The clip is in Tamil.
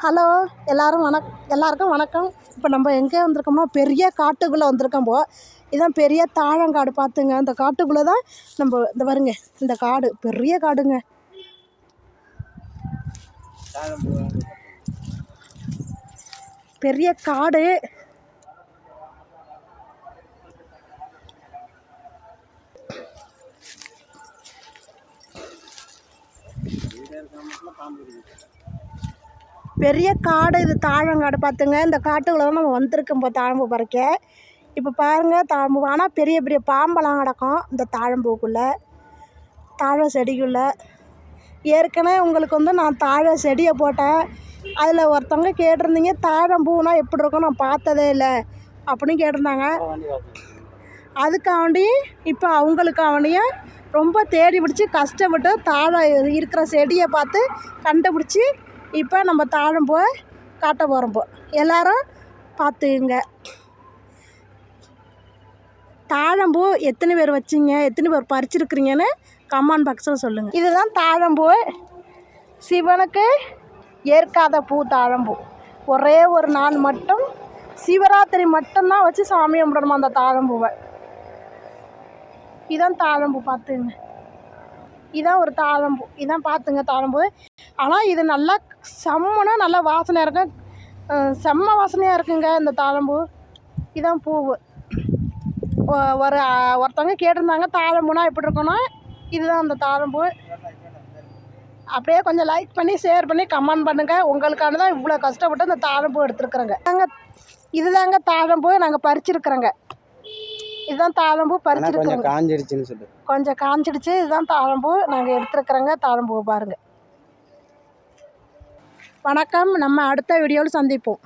ஹலோ எல்லாரும் வணக் எல்லாருக்கும் வணக்கம். இப்போ நம்ம எங்கே வந்திருக்கோம்னா பெரிய காட்டுக்குள்ளே வந்திருக்கோம் போ. இதான் பெரிய தாழங்காடு பார்த்துங்க. அந்த காட்டுக்குள்ளே தான் நம்ம இந்த வருங்க இந்த காடு. பெரிய காடுங்க. பெரிய காடு. பெரிய காடு இது தாழங்காடு பார்த்துங்க. இந்த காட்டுக்குள்ளே தான் நம்ம வந்திருக்கோம் இப்போ தாழம்பூ பறிக்க. இப்போ பாருங்கள் தாழம்பூ. ஆனால் பெரிய பெரிய பாம்பெல்லாம் கிடக்கும் இந்த தாழம்பூக்குள்ளே. தாழை செடிக்குள்ளே. ஏற்கனவே உங்களுக்கு வந்து நான் தாழை செடியை போட்டேன். அதில் ஒருத்தவங்க கேட்டிருந்தீங்க தாழம்பூனா எப்படி இருக்கும்? நான் பார்த்ததே இல்லை அப்படின்னு கேட்டிருந்தாங்க. அதுக்காண்டி இப்போ அவங்களுக்காண்டியும் ரொம்ப தேடி பிடிச்சி கஷ்டப்பட்டு தாழை இருக்கிற செடியை பார்த்து கண்டுபிடிச்சி இப்போ நம்ம தாழம்பூ காட்ட போகிறோம் எல்லோரும் எல்லாரும் பார்த்துங்க தாழம்பூ எத்தனை பேர் வச்சிங்க எத்தனை பேர் பறிச்சிருக்கிறீங்கன்னு கமான் பாக்ஸில் சொல்லுங்கள் இதுதான் தாழம்பூ சிவனுக்கு ஏற்காத பூ தாழம்பூ ஒரே ஒரு நாள் மட்டும் சிவராத்திரி மட்டும்தான் வச்சு சாமி கும்பிடணுமா அந்த தாழம்பூவை இதான் தாழம்பூ பார்த்துங்க இதான் ஒரு தாழம்பூ இதான் பார்த்துங்க தாழம்பூ ஆனால் இது நல்லா செம்மனா நல்லா வாசனையாக இருக்கும். செம்ம வாசனையாக இருக்குங்க இந்த தாழம்பூ. இதான் பூவு. ஒரு ஒருத்தவங்க கேட்டிருந்தாங்க தாழம்பூனா எப்படி இருக்கும்னா இதுதான் அந்த தாழம்பூ. அப்படியே கொஞ்சம் லைக் பண்ணி ஷேர் பண்ணி கமெண்ட் பண்ணுங்கள் உங்களுக்கான தான் இவ்வளோ கஷ்டப்பட்டு இந்த தாழம்பூ எடுத்துருக்குறோங்க. நாங்கள் இதுதாங்க தாழம்பூ நாங்கள் பறிச்சிருக்கிறோங்க. இதுதான் தாழம்பூ பறிச்சிருக்கிறோங்க. காஞ்சிடுச்சுன்னு சொல்லு. கொஞ்சம் காஞ்சிடுச்சு. இதுதான் தாழம்பூ நாங்கள் எடுத்துருக்குறோங்க தாழம்பூ பாருங்கள் வணக்கம். நம்ம அடுத்த வீடியோவில் சந்திப்போம்.